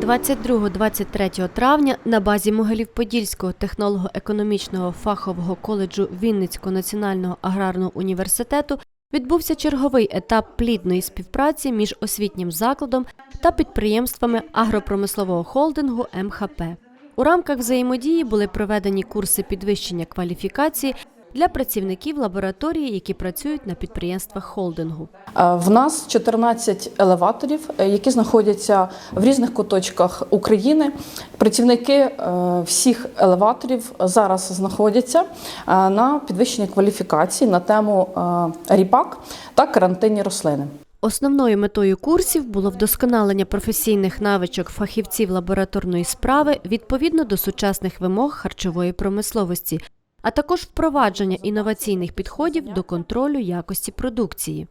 22-23 травня на базі Могилів-Подільського технолого-економічного фахового коледжу Вінницького національного аграрного університету відбувся черговий етап плідної співпраці між освітнім закладом та підприємствами агропромислового холдингу МХП. У рамках взаємодії були проведені курси підвищення кваліфікації для працівників лабораторії, які працюють на підприємствах холдингу. Е, В нас 14 елеваторів, е, які знаходяться в різних куточках України. Працівники е, всіх елеваторів зараз знаходяться на підвищенні кваліфікації на тему ріпак та карантинні рослини. Основною метою курсів було вдосконалення професійних навичок фахівців лабораторної справи відповідно до сучасних вимог харчової промисловості, а також впровадження інноваційних підходів до контролю якості продукції.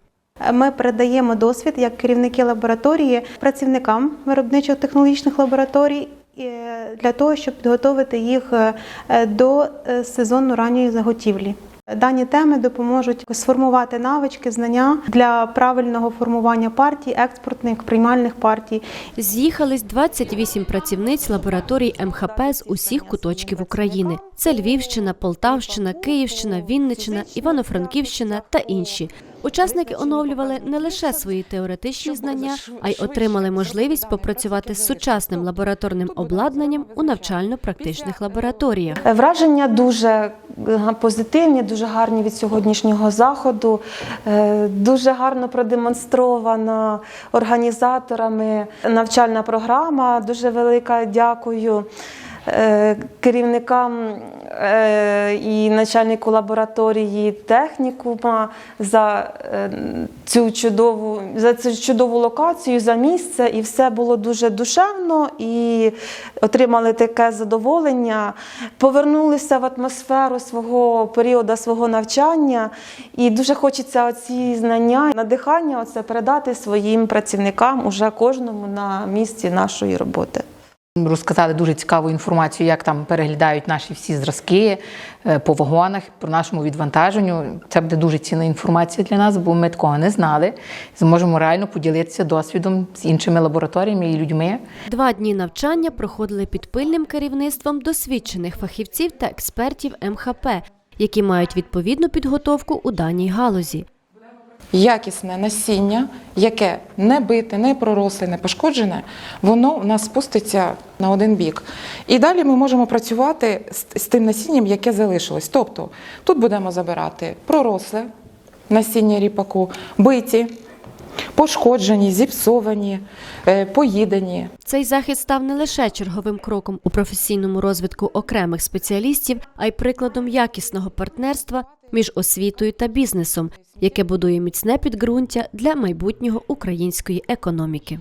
Ми передаємо досвід як керівники лабораторії працівникам виробничо-технологічних лабораторій е, для того, щоб підготовити їх е, до е, сезону ранньої заготівлі. Дані теми допоможуть сформувати навички, знання для правильного формування партій, експортних приймальних партій. З'їхались 28 працівниць лабораторій МХП з усіх куточків України. Це Львівщина, Полтавщина, Київщина, Вінниччина, Івано-Франківщина та інші. Учасники оновлювали не лише свої теоретичні знання, а й отримали можливість попрацювати з сучасним лабораторним обладнанням у навчально-практичних лабораторіях. Враження дуже е, позитивні, дуже гарні від сьогоднішнього заходу. Е, Дуже гарно продемонстрована організаторами навчальна програма. Дуже велика дякую е, керівникам е, і начальнику лабораторії технікума за е, цю чудову за цю чудову локацію, за місце, і все було дуже душевно і отримали таке задоволення. Повернулися в атмосферу свого періоду свого навчання, і дуже хочеться оці знання, надихання оце передати своїм працівникам уже кожному на місці нашої роботи. Розказали дуже цікаву інформацію, як там переглядають наші всі зразки е, по вагонах, про нашому відвантаженню. Це буде дуже цінна інформація для нас, бо ми такого не знали. Зможемо реально поділитися досвідом з іншими лабораторіями і людьми. Два дні навчання проходили під пильним керівництвом досвідчених фахівців та експертів МХП, які мають відповідну підготовку у даній галузі. Якісне насіння, яке не бите, не проросле, не пошкоджене, воно у нас спуститься на один бік. І далі ми можемо працювати з, тим насінням, яке залишилось. Тобто тут будемо забирати проросле насіння ріпаку, биті, пошкоджені, зіпсовані, е, поїдені. Цей захід став не лише черговим кроком у професійному розвитку окремих спеціалістів, а й прикладом якісного партнерства між освітою та бізнесом, яке будує міцне підґрунтя для майбутнього української економіки.